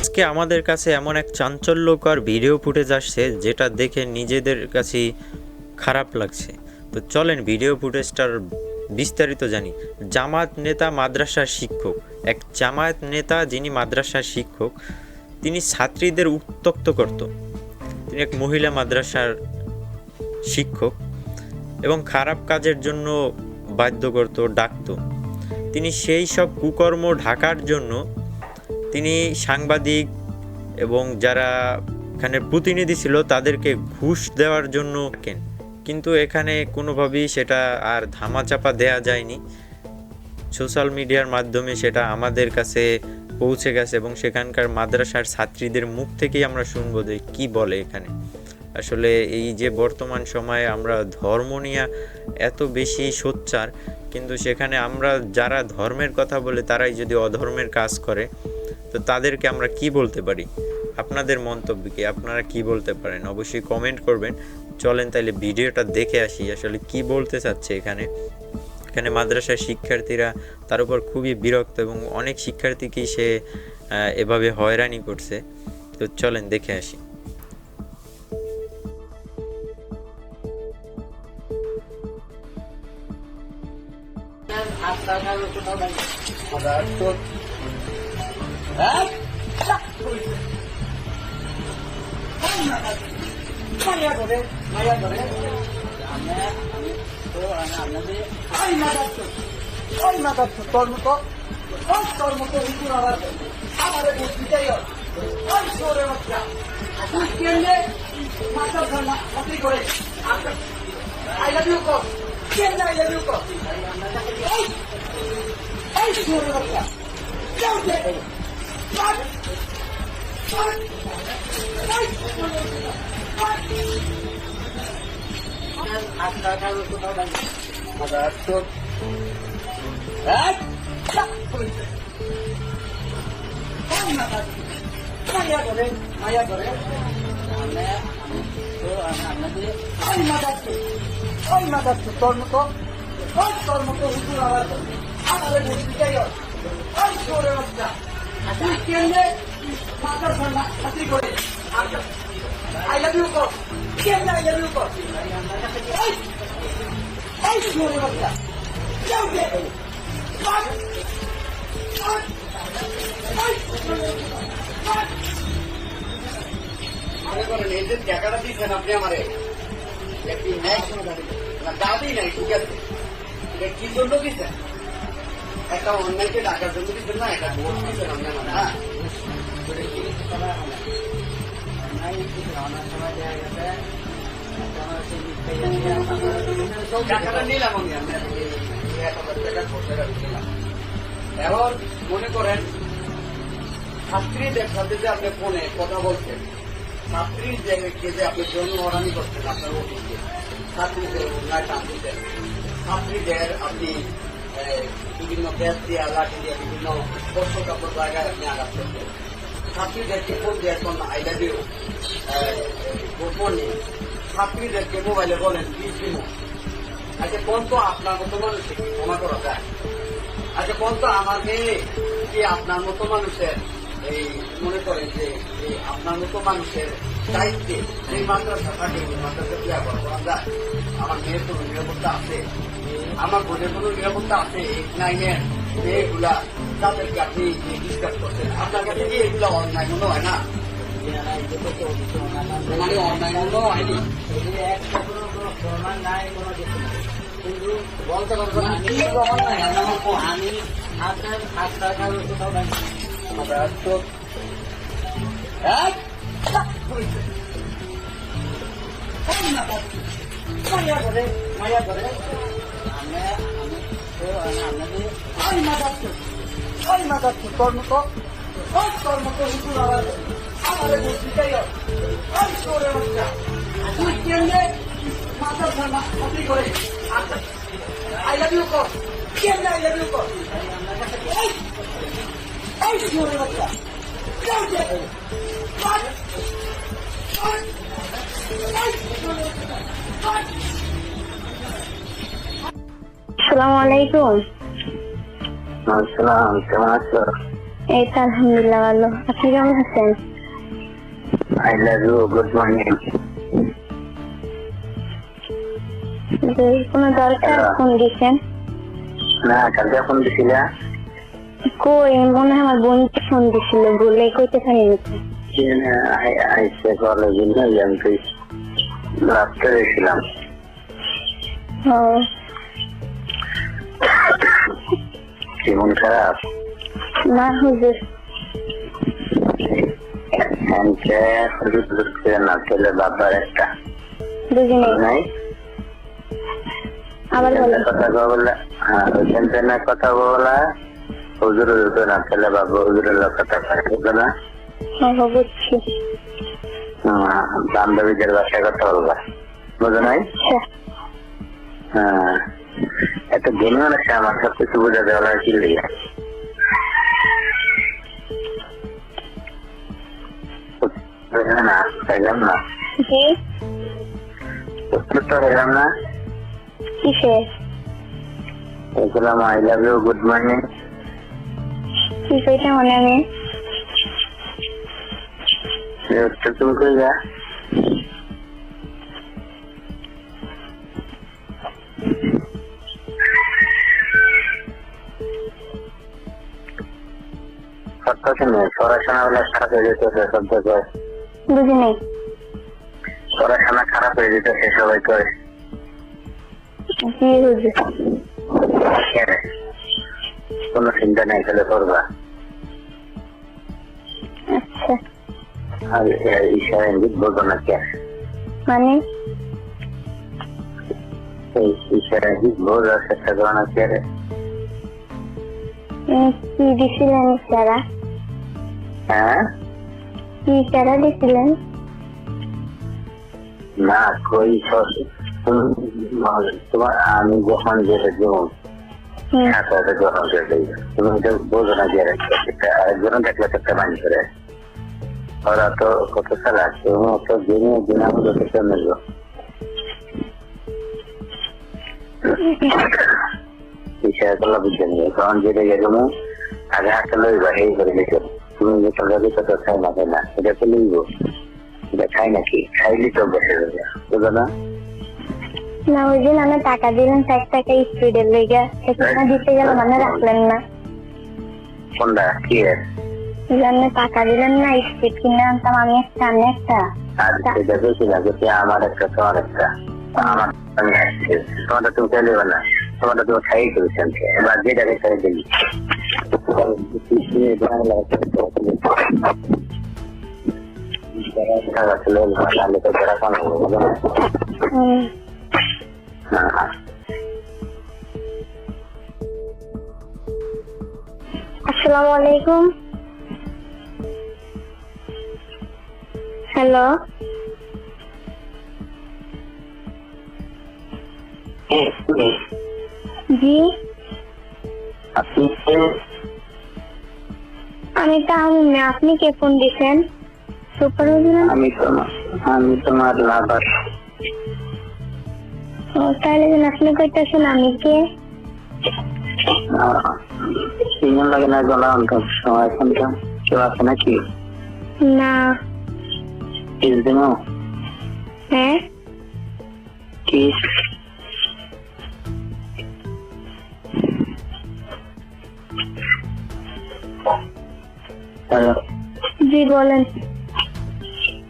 আজকে আমাদের কাছে এমন এক চাঞ্চল্যকর ভিডিও ফুটেজ আসছে, যেটা দেখে নিজেদের কাছে খারাপ লাগছে। তো চলেন ভিডিও ফুটেজটার বিস্তারিত জানি। জামাত নেতা মাদ্রাসার শিক্ষক। এক জামায়াত নেতা যিনি মাদ্রাসার শিক্ষক তিনি ছাত্রীদের উত্তক্ত করত। তিনি এক মহিলা মাদ্রাসার শিক্ষক এবং খারাপ কাজের জন্য বাধ্য করত, ডাকতো। তিনি সেই সব কুকর্ম ঢাকার জন্য তিনি সাংবাদিক এবং যারা এখানে প্রতিনিধি ছিল তাদেরকে ঘুষ দেওয়ার জন্য কেন? কিন্তু এখানে কোনোভাবেই সেটা আর ধামাচাপা দেয়া যায়নি। সোশ্যাল মিডিয়ার মাধ্যমে সেটা আমাদের কাছে পৌঁছে গেছে এবং সেখানকার মাদ্রাসার ছাত্রীদের মুখ থেকেই আমরা শুনব যে কী বলে এখানে। আসলে এই যে বর্তমান সময়ে আমরা ধর্ম নিয়ে এত বেশি সোচ্চার, কিন্তু সেখানে আমরা যারা ধর্মের কথা বলে তারাই যদি অধর্মের কাজ করে, তো তাদেরকে আমরা কি বলতে পারি? আপনাদের মন্তব্য কি? আপনারা কি বলতে পারেন? অবশ্যই কমেন্ট করবেন। চলেন তাহলে ভিডিওটা দেখে আসি আসলে কি বলতে চাচ্ছে এখানে। এখানে মাদ্রাসার শিক্ষার্থীরা তার উপর খুবই বিরক্ত এবং অনেক শিক্ষার্থীকেই সে এভাবে হয়রানি করছে। তো চলেন দেখে আসি। মায়া করে মায়া করে ওই মাদার ওই মাদার তোর মতো ওই তোর মতো হিন্দু আবার আমাদের বুদ্ধিটাই ওই সরে বাচ্চা তুই কেন্দ্রে মাথা ধর্মা চাকরি করে আই লাভ ইউ কর কেন্দ্রে আই লাভ ইউ কর এই এই সরে বাচ্চা যাও যে মায়া করে মায়া করে ওই মাদার ওই মাদার তোর মতো ওই তোর মতো হুজুর আবার আমাদের বুদ্ধিটাই ওই সরে বাচ্চা তুই কেন্দ্রে মাথার ঠান্ডা চাকরি করে আই লাভ ইউ কর কেন্দ্রে আই লাভ ইউ কর এই এই বাচ্চা যাও যে বাদ বাদ বাদ মনে করেন এই দিচ্ছেন আপনি আমারে। একটি ন্যায় না, দাবি নাই, ঠিক আছে। এটা কি জন্য দিচ্ছেন একটা অন্যায়কে ডাকার জন্য দিচ্ছেন না, একটা ভোট দিচ্ছেন আপনি আমার হ্যাঁ? টাকাটা এখন মনে করেন, ছাত্রীদের সাথে যে আপনি ফোনে কথা বলছেন ছাত্রীদেরকে যে আপনি জন্ম হরানি করছেন আপনার অফিসে, ছাত্রীদের টান দিতেন। ছাত্রীদের আপনি বিভিন্ন ব্যাগ দিয়ে, লাঠি দিয়ে বিভিন্ন স্পর্শ কাপড় জায়গায় আপনি আঘাত করতেন। ছাত্রীদেরকে ফোন দিয়ে এখন আই লাভ ইউ মর্নিং ছাত্রীদেরকে মোবাইলে বলেন প্লিজ দিমো আচ্ছা কোন তো আপনার মতো মানুষকে ক্ষমা করা যায়। আচ্ছা কোন তো আমার মেয়ে, কি আপনার মতো মানুষের, এই, মনে করেন যে এই আপনার মতো মানুষের দায়িত্বে যে মাদ্রাসা থাকে ওই মাদ্রাসা বিয়া করা করা যায়। আমার মেয়ের কোনো নিরাপত্তা আছে? আমার বোনের কোনো নিরাপত্তা আছে? এই নাইনের মেয়েগুলা তাদেরকে আপনি ডিসকাস করছেন আপনার কাছে কি এগুলো অন্যায় মনে হয় না মানে অন্যায় মনে হয়নি প্রমাণ নাই আমি আমি ওই মাদার ওই মাদার তোর মতো ওই তোর মতো হুজুর আবার আমাদের বুদ্ধিটাই ওই সরে বাচ্চা তুই কেন্দ্রে মাথার ঠান্ডা আলাইকুম। আসসালাম কেমন আছো? এই তো আলহামদুলিল্লাহ ভালো। আপনি কেমন আছেন? I love you good morning কোনো দরকার ফোন দিয়েছেন না কালকে ফোন দিছিলা? কই মনে হয় আমার বোনকে ফোন দিছিল বলে কইতে পারি নাকি আইসে কলেজে না জানতে রাস্তায় গেছিলাম ও কি মন খারাপ না হুজুর। হ্যান্ডকে হুজুর হুজুর না ছেলে বাবার একটা। নাই? আবার কথা বলা হ্যাঁ ওইখানে কথা বলা হুজুর হুজুর না ছেলে বাবা হুজুরের লোক কথা বলে না? ও বুঝছি। বান্ধবীদের বাসায় কথা বলবা বুঝো নাই? হ্যাঁ। এত জ্ঞানী মানুষ আমার সব কিছু বোঝা দেওয়া লাগে কি লেগে? না পাইলাম না। জি। উত্তর তো পেলাম না। কিসে? বলছিলাম I love you good morning কি কইতে মনে আমি উত্তর তুমি কই যা পড়াশোনা হলে খারাপ হয়ে যেত শব্দ কয়। বুঝি পড়াশোনা খারাপ হয়ে যেত সবাই কয়। জি হুজুর কোনো? চিন্তা নাই তাহলে করবা। আচ্ছা। আর ঈশ্বর ইঙ্গিত বলব না কে মানে? এই ঈশ্বর ইঙ্গিত বোঝার চেষ্টা করো না কে কি দিছিলেন ইশারা হ্যাঁ? কি ইশারা দিছিলেন? না কই তোমার আমি যখন যেটা যেমন সাথে গ্রহণ করে দিই। তুমি এটা বোঝো না যে এটা দেখলে তো একটা মাইন্ড করে। ওরা তো কত সাল আছে তুমি তো জেনে জেনে আমাদের কাছে নেব? বিষয় বুঝে নিয়ে কারণ যেটা যেরকম আগে হাতে লইবা এই করে দিছো তুমি যেটা যাবে তত খাই না না? এটা তো লইব। এটা খাই নাকি? খাইলি তো বসে যাবে বুঝো না? না ওই দিন আমি টাকা দিলেন ষাট টাকা স্পিডের লেগে সেখানে দিতে গেলে মানে রাখলেন না। কোনটা? কি জন্য টাকা দিলেন না স্পিড কিনে আনতাম আমি একটা আমি একটা। আর সেটা লাগে যে আমার একটা তোমার একটা। আমার তোমারটা তুমি চাইলে না। তোমারটা তুমি খাই করেছেন যেটাকে খাই তো হ্যাঁ হ্যাঁ আসসালামু আলাইকুম। হ্যালো। জি। আপনি আমি তাহলে না আপনি কে ফোন দিছেন সুপার আমি তোমার আমি তোমার লাভার ও তাহলে যেন আপনি কইতেছেন আমি কে? সিজন লাগে না গলা অন্তর সময় এখন তো কেউ আছে নাকি? না। কিস দিন হ্যাঁ? কিস? হ্যালো। জি বলেন।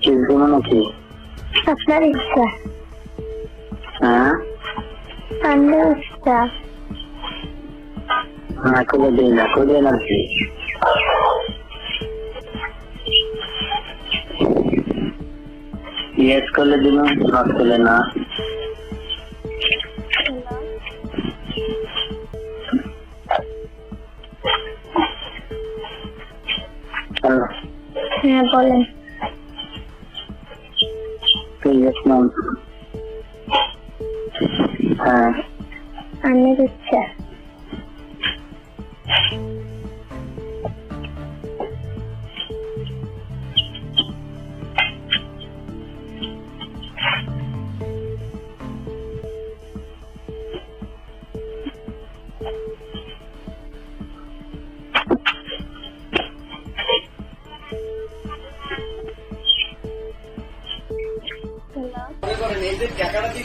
দিব নাকি? আপনার ইচ্ছা। হ্যাঁ? আপনার ইচ্ছা। না করে দিই না করে না কি। ইয়েস করলে দিব নট করলে না। হ্যাঁ বলেন। হ্যাঁ। আমি ইচ্ছা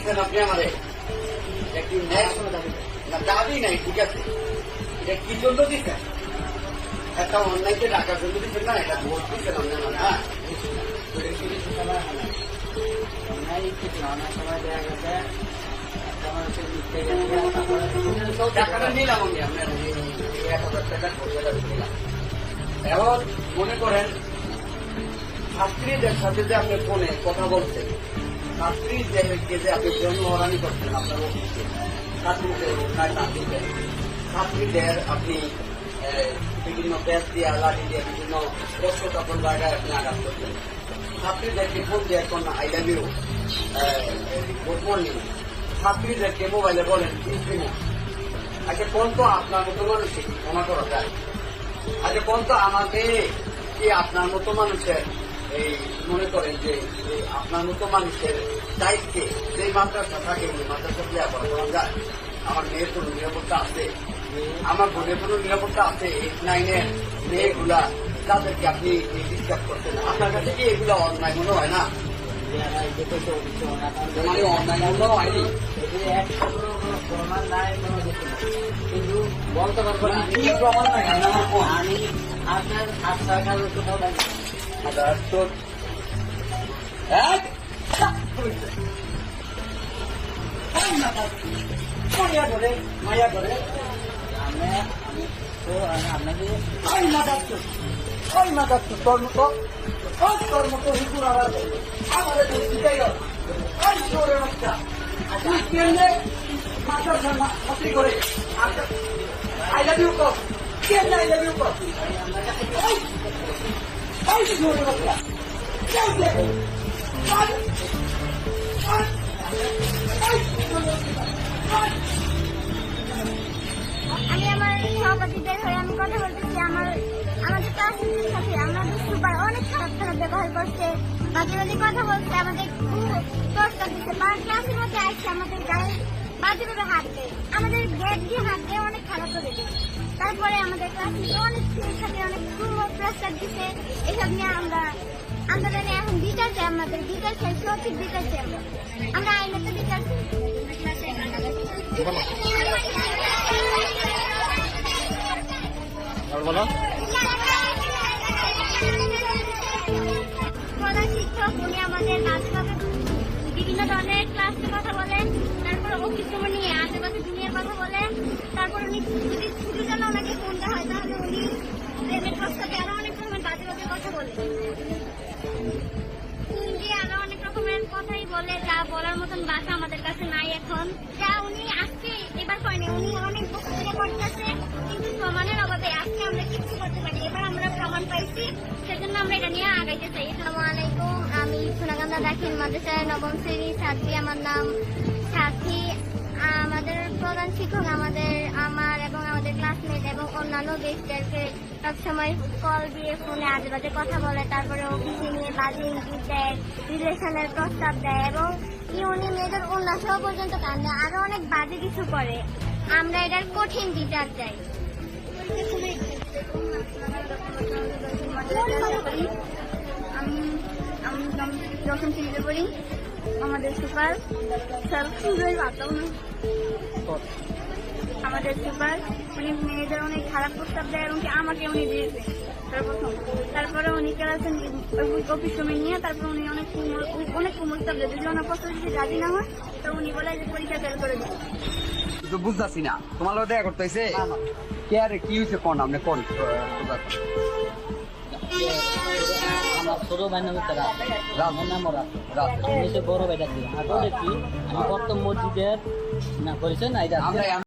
দিচ্ছেন আপনি আমারে? এটা কি ন্যায় না? দাবি নাই ঠিক আছে। এটা কি জন্য দিচ্ছেন একটা অনলাইনে টাকার জন্য দিচ্ছেন না? এটা ভোট দিচ্ছেন অন্য মানে হ্যাঁ? টাকাটা নিলাম আমি আপনার এক হাজার টাকা নিলাম। এখন মনে করেন ছাত্রীদের সাথে যে আপনি ফোনে কথা বলছেন ছাত্রীদেরকে যে আপনি জন্মহরানি করছেন, আপনার অফিসে, ছাত্রীদের না ছাত্রীদের ছাত্রীদের আপনি বিভিন্ন ব্যাস দিয়া, লাঠি দিয়ে বিভিন্ন কষ্ট কাপড় জায়গায় আপনি আঘাত করছেন। ছাত্রীদেরকে ফোন দিয়ে এখন I love you good morning. ছাত্রীদেরকে মোবাইলে বলেন প্লিজ আচ্ছা কোন তো আপনার মতো কি ক্ষমা করা যায়। আচ্ছা কোন তো আমাকে, কি আপনার মতো মানুষের এই মনে করেন যে আপনার মতো মানুষের দায়িত্বে যে মাদ্রাসা থাকে ওই মাদ্রাসা দিয়ে করা করা যায় আমার মেয়ের কোনো নিরাপত্তা আছে? আমার বোনের কোনো নিরাপত্তা আছে? এইট নাইনের মেয়েগুলা তাদেরকে আপনি ডিস্টার্ব করছেন। আপনার কাছে কি এগুলো অন্যায় মনে হয় না? মানে অন্যায় মনে হয়নি? কিন্তু বলতে পারব না কি প্রমাণ নাই? আপনি আমার কোন আমি আপনার হাত সরকার কোথাও তোর এক মায়া করে মায়া করে আমি আমি তো আপনাকে ওই মাদার তো ওই মাদার তো তোর মতো ওই তোর মতো হুকুর আবার আমাদের শিখাই ওই শোরে বাচ্চা তুই কেমনে মাথার ছাত্রী করে আই লাভ ইউ কর কেমনে আই লাভ ইউ কর আমি আমার সহপাঠীদের হয়ে আমি কথা বলতেছি, আমার আমাদের ক্লাসের সাথে আমাদের সুপার অনেক খারাপ খারাপ ব্যবহার করছে, মাঝে মাঝে কথা বলছে, আমাদের খুব কষ্ট দিচ্ছে বা ক্লাসের মধ্যে আসছে, আমাদের গায়ে বাজে ভাবে হাত দেয়। আমাদের গেট দিয়ে হাত দিয়ে, অনেক খারাপ করে দেয়। তারপরে আমাদের ক্লাসে অনেক সাথে অনেক খুব প্রস্তাব দিচ্ছে এসব নিয়ে আমরা আন্দোলনে এখন বিচার চাই আমাদের বিচার চাই সঠিক বিচার চাই আমরা। আমরা আইনত বিচার বলো। প্রধান শিক্ষক উনি আমাদের বাজেভাবে বিভিন্ন ধরনের ক্লাসের কথা বলেন। তারপর অফিস নিয়ে আশেপাশে কথা বলেন তারপর উনি যদি ছুটি জন্য ওনাকে ফোন দেওয়া হয়, তাহলে উনি প্রেমের প্রস্তাবে আরও অনেক রকমের বাজে বাজে কথা বলে কিন্তু অভাবে আমরা করতে পারি এবার আমরা প্রমাণ পাইছি, সেজন্য আমরা এটা নিয়ে চাই। আলাইকুম, আমি সোনাকান্দা দাখিল মাদ্রাসায় নবম শ্রেণি ছাত্রী। আমার নাম সাথী। প্রধান শিক্ষক আমাদের আমার এবং আমাদের ক্লাসমেট এবং অন্যান্য ব্যক্তিদেরকে সবসময় কল দিয়ে ফোনে আজে বাজে কথা বলে তারপরে অফিসে নিয়ে বাজে ইঙ্গিত দেয় রিলেশনের প্রস্তাব দেয় এবং কি উনি মেয়েদের উন্নাসহ পর্যন্ত কান্দে আরও অনেক বাজে কিছু করে। আমরা এটার কঠিন বিচার চাই। আমি আমি যখন চিনতে পড়ি আমাদের সুপার স্যার খুবই না আমাদের সুপার উনি মেয়েদের অনেক খারাপ প্রস্তাব দেয় এবং আমাকে উনি দিয়েছে। সর্বপ্রথম। তারপরে উনি ক্লাসে অফিস রুমে নিয়ে তারপর উনি অনেক অনেক কুমস্তাব দেয়। যদি ওনার প্রস্তাব যদি রাজি না হয় তো উনি বলে যে পরীক্ষা ফেল করে দেবে তো বুঝতেছি না। তোমার লোক দেখা করতেছে কে আরে কি হয়েছে কোন? আপনি কোন? আমার ছোট ভাই নামে তারা আমার নাম ওরা রাত বড় ভাইটা ছিল। আর কি? আমি প্রথম মসজিদের না